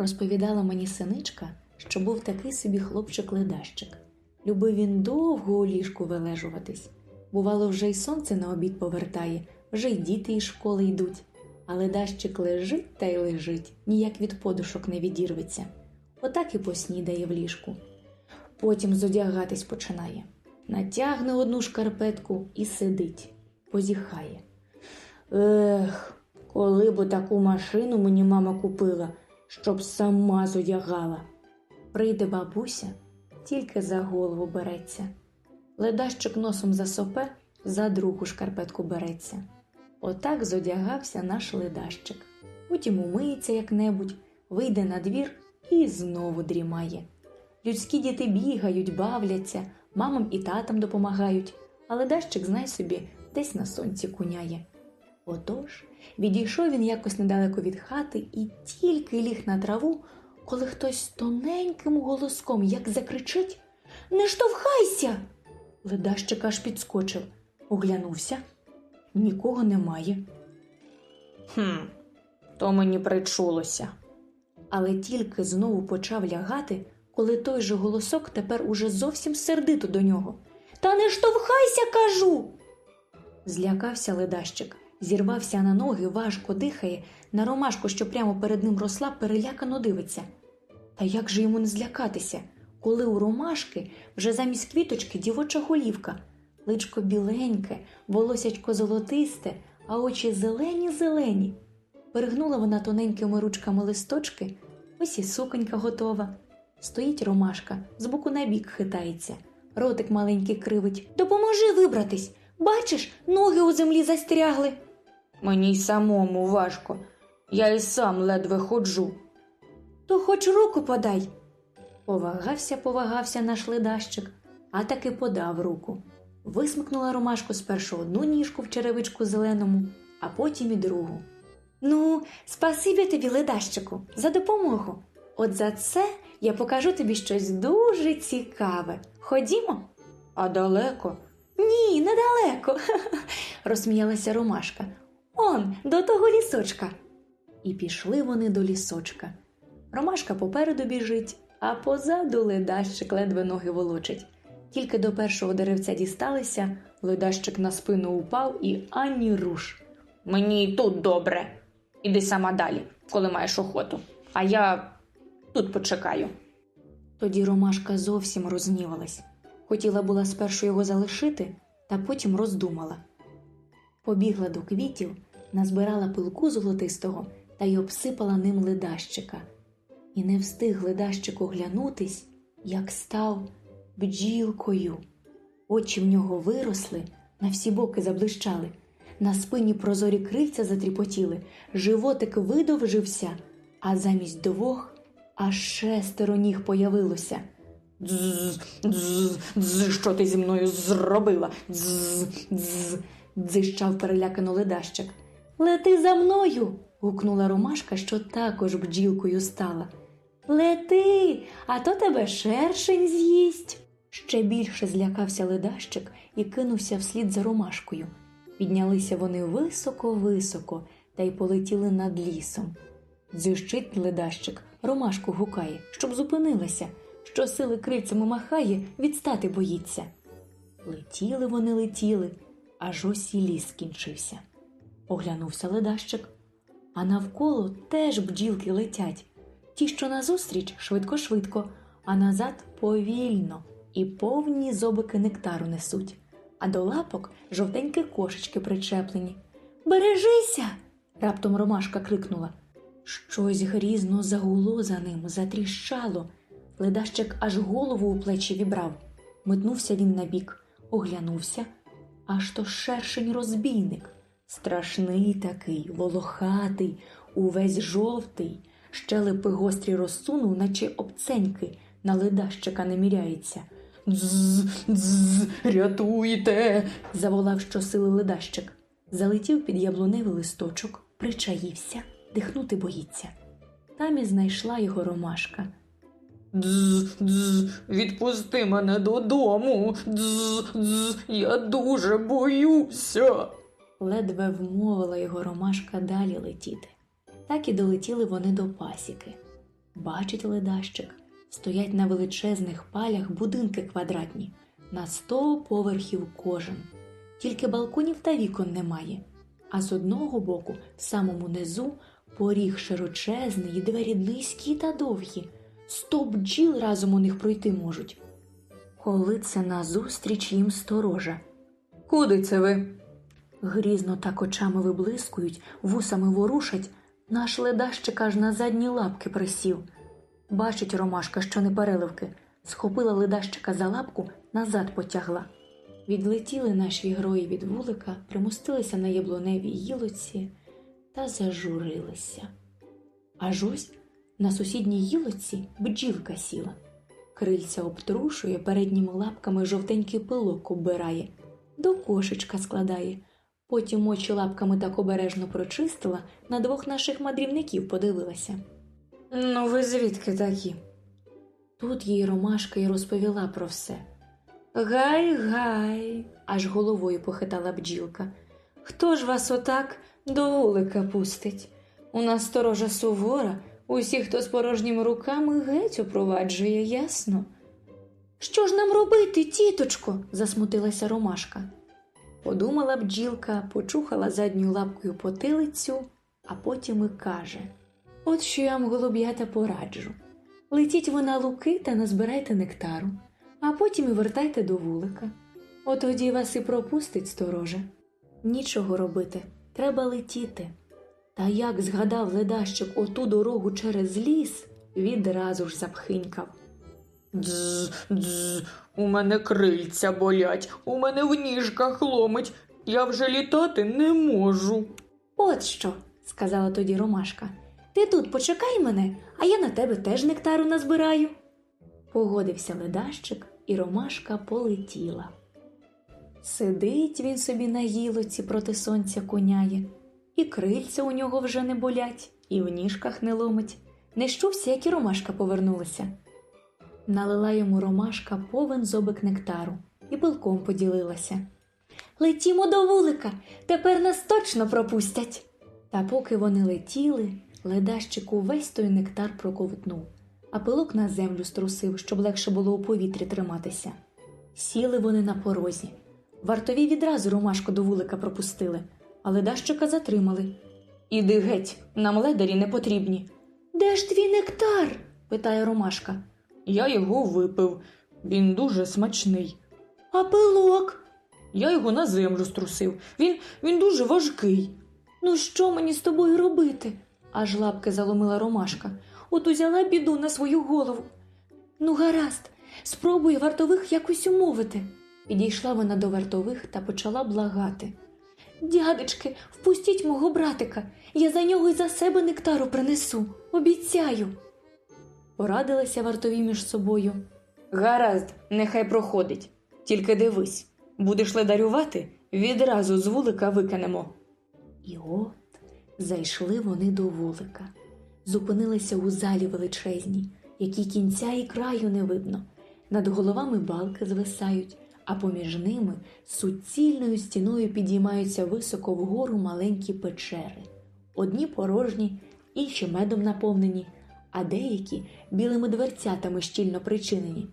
Розповідала мені синичка, що був такий собі хлопчик-ледащик. Любив він довго у ліжку вилежуватись. Бувало, вже й сонце на обід повертає, вже й діти із школи йдуть. А ледащик лежить та й лежить, ніяк від подушок не відірветься. Отак і поснідає в ліжку. Потім зодягатись починає. Натягне одну шкарпетку і сидить, позіхає. Ех, коли б таку машину мені мама купила, щоб сама зодягала. Прийде бабуся, тільки за голову береться. Ледащик носом засопе, за другу шкарпетку береться. Отак зодягався наш ледащик. Потім умиється як-небудь, вийде на двір і знову дрімає. Людські діти бігають, бавляться, мамам і татам допомагають, а ледащик, знай собі, десь на сонці куняє. Отож, відійшов він якось недалеко від хати і тільки ліг на траву, коли хтось тоненьким голоском як закричить Не штовхайся. Ледащик аж підскочив, оглянувся. Нікого немає. Хм, то мені причулося. Але тільки знову почав лягати, коли той же голосок тепер уже зовсім сердито до нього. Та не штовхайся, кажу. Злякався ледащик, зірвався на ноги, важко дихає, на ромашку, що прямо перед ним росла, перелякано дивиться. Та як же йому не злякатися, коли у ромашки вже замість квіточки дівоча голівка, личко біленьке, волосячко золотисте, а очі зелені-зелені. Перегнула вона тоненькими ручками листочки, ось і суконька готова. Стоїть ромашка, збоку на бік хитається, ротик маленький кривить. Допоможи вибратись. Бачиш, ноги у землі застрягли. Мені й самому важко. Я й сам ледве ходжу. То хоч руку подай. Повагався, повагався наш ледащик, а таки подав руку. Висмикнула ромашку спершу одну ніжку в черевичку зеленому, а потім і другу. Ну, спасибі тобі, ледащику, за допомогу. От за це я покажу тобі щось дуже цікаве. Ходімо? А далеко? Ні, недалеко, розсміялася Ромашка. Он, до того лісочка. І пішли вони до лісочка. Ромашка попереду біжить, а позаду ледащик ледве ноги волочить. Тільки до першого деревця дісталися, ледащик на спину упав і ані руш. Мені й тут добре. Іди сама далі, коли маєш охоту, а я тут почекаю. Тоді Ромашка зовсім рознівалась. Хотіла була спершу його залишити, та потім роздумала. Побігла до квітів, назбирала пилку золотистого та й обсипала ним ледащика. І не встиг ледащик оглянутись, як став бджілкою. Очі в нього виросли, на всі боки заблищали, на спині прозорі крильця затріпотіли, животик видовжився, а замість двох аж шестеро ніг появилося. Дз, дз, дз, що ти зі мною зробила? Дз, дз, дзищав перелякано ледащик. Лети за мною. гукнула Ромашка, що також бджілкою стала. Лети, а то тебе шершень з'їсть. Ще більше злякався ледащик і кинувся вслід за ромашкою. Піднялися вони високо-високо та й полетіли над лісом. Дзищить ледащик, ромашку гукає, щоб зупинилася, що сили крильцями махає, відстати боїться. Летіли вони, летіли, аж ось і ліс скінчився. Оглянувся ледащик, а навколо теж бджілки летять. Ті, що назустріч, швидко-швидко, а назад повільно і повні зобики нектару несуть, а до лапок жовтенькі кошечки причеплені. Бережися. раптом Ромашка крикнула. Щось грізно загуло за ним, затріщало. Ледащик аж голову у плечі вібрав. Метнувся він набік, оглянувся, аж то шершень розбійник. Страшний такий, волохатий, увесь жовтий, щелепи гострі розсунув, наче обценьки, на ледащика не міряється. Дз, дз, рятуйте. заволав щосили ледащик. Залетів під яблуневий листочок, причаївся, дихнути боїться. Там і знайшла його ромашка. Дз, дз, відпусти мене додому. Дз, дз, я дуже боюся. Ледве вмовила його ромашка далі летіти. Так і долетіли вони до пасіки. Бачить ледащик, стоять на величезних палях будинки квадратні, на сто поверхів кожен. Тільки балконів та вікон немає. А з одного боку, в самому низу, поріг широчезний, і двері низькі та довгі. Сто бджіл разом у них пройти можуть. Коли це назустріч їм сторожа. Куди це ви? Грізно так очами виблискують, вусами ворушать, наш ледащик аж на задні лапки присів. Бачить Ромашка, що не переливки, схопила ледащика за лапку, назад потягла. Відлетіли наші герої від вулика, примостилися на яблуневій гілоці та зажурилися. Аж ось на сусідній гілоці бджілка сіла. Крильця обтрушує, передніми лапками жовтенький пилок оббирає, до кошечка складає. Потім очі лапками так обережно прочистила, на двох наших мандрівників подивилася. Ну, ви звідки такі? Тут їй Ромашка й розповіла про все. Гай, гай, аж головою похитала бджілка. Хто ж вас отак до вулика пустить? У нас сторожа сувора, усі, хто з порожніми руками, геть упроваджує, ясно. Що ж нам робити, тіточко? засмутилася Ромашка. Подумала бджілка, почухала задньою лапкою потилицю, а потім і каже: От що я вам, голуб'ята, пораджу. Летіть ви на луки та назбирайте нектару, а потім і вертайте до вулика. От тоді вас і пропустить сторожа. Нічого робити, треба летіти. Та як згадав ледащик оту дорогу через ліс, відразу ж запхинькав. Дз, дз, у мене крильця болять, у мене в ніжках ломить. Я вже літати не можу. От що, сказала тоді Ромашка. Ти тут почекай мене, а я на тебе теж нектару назбираю. Погодився ледащик, і Ромашка полетіла. Сидить він собі на гілоці проти сонця коняє, і крильця у нього вже не болять, і в ніжках не ломить. Не щувся, як і Ромашка повернулася. Налила йому Ромашка повен зобик нектару і пилком поділилася. Летімо до вулика, тепер нас точно пропустять. Та поки вони летіли, ледащик увесь той нектар проковтнув, а пилок на землю струсив, щоб легше було у повітрі триматися. Сіли вони на порозі. Вартові відразу ромашку до вулика пропустили, а ледащика затримали. Іди геть, нам ледарі не потрібні. Де ж твій нектар? питає Ромашка. Я його випив. Він дуже смачний. А пилок? Я його на землю струсив. Він, він дуже важкий. Ну що мені з тобою робити? аж лапки заломила Ромашка. От узяла біду на свою голову. Ну, гаразд, спробуй вартових якось умовити. Підійшла вона до вартових та почала благати. Дядечки, впустіть мого братика, я за нього й за себе нектару принесу, обіцяю. Порадилися вартові між собою. Гаразд, нехай проходить. Тільки дивись, будеш ледарювати, відразу з вулика викинемо. І от зайшли вони до вулика, зупинилися у залі величезній, якій кінця і краю не видно. Над головами балки звисають, а поміж ними суцільною стіною підіймаються високо вгору маленькі печери. Одні порожні, інші медом наповнені, а деякі білими дверцятами щільно причинені.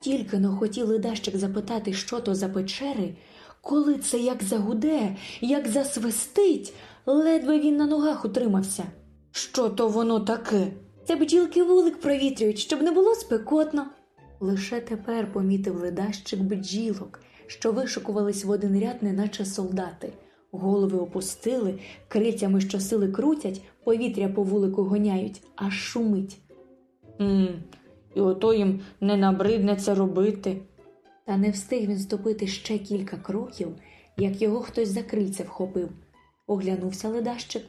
Тільки но хотів ледащик запитати, що то за печери, коли це як загуде, як засвистить, ледве він на ногах утримався. Що то воно таке? Це бджілки вулик провітрюють, щоб не було спекотно. Лише тепер помітив ледащик бджілок, що вишикувались в один ряд, неначе солдати. Голови опустили, крильцями щосили крутять, повітря по вулику гоняють, аж шумить. м і ото їм не набридне це робити. Та не встиг він ступити ще кілька кроків, як його хтось за крильце вхопив. Оглянувся ледащик,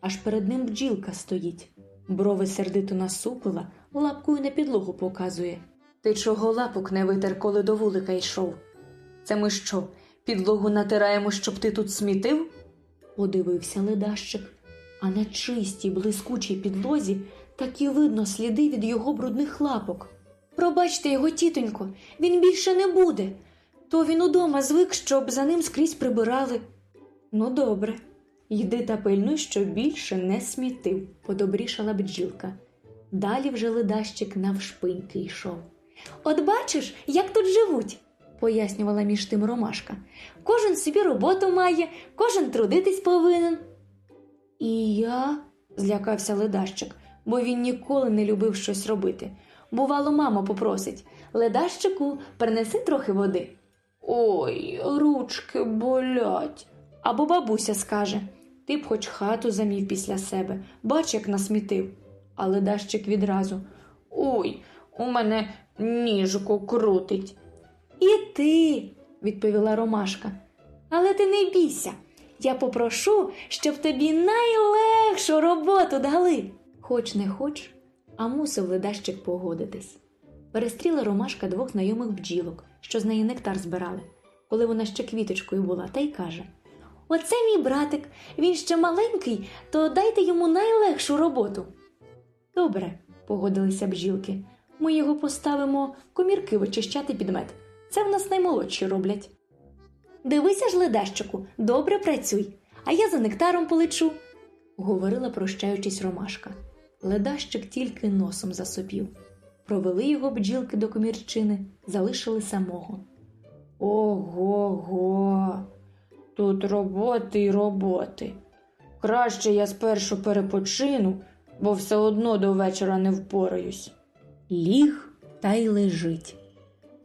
аж перед ним бджілка стоїть. Брови сердито насупила, лапкою на підлогу показує. Ти чого лапок не витер, коли до вулика йшов? Це ми що, підлогу натираємо, щоб ти тут смітив? Подивився ледащик, а на чистій, блискучій підлозі так і видно сліди від його брудних лапок. Пробачте його, тітонько, він більше не буде. То він удома звик, щоб за ним скрізь прибирали. Ну, добре, йди та пильнуй, щоб більше не смітив, подобрішала бджілка. Далі вже ледащик навшпиньки йшов. От бачиш, як тут живуть, пояснювала між тим Ромашка. Кожен собі роботу має, кожен трудитись повинен. І я, злякався ледащик, бо він ніколи не любив щось робити. Бувало, мама попросить ледащику, принеси трохи води. Ой, ручки болять. Або бабуся скаже ти б хоч хату замів після себе, бач, як насмітив. А ледащик відразу Ой, у мене ніжку крутить. І ти, відповіла Ромашка. Але ти не бійся. Я попрошу, щоб тобі найлегшу роботу дали. Хоч не хоч, а мусив ледащик погодитись. Перестріла Ромашка двох знайомих бджілок, що з неї нектар збирали, коли вона ще квіточкою була, та й каже: Оце мій братик, він ще маленький, то дайте йому найлегшу роботу. Добре, погодилися бджілки. Ми його поставимо комірки вичищати під мед. Це в нас наймолодші роблять. Дивися ж, ледащику, добре працюй, а я за нектаром полечу, говорила, прощаючись Ромашка. Ледащик тільки носом засопів. Провели його бджілки до комірчини, залишили самого. Ого го, тут роботи й роботи. Краще я спершу перепочину, бо все одно до вечора не впораюсь. Ліг та й лежить.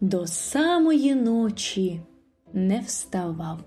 До самої ночі не вставав.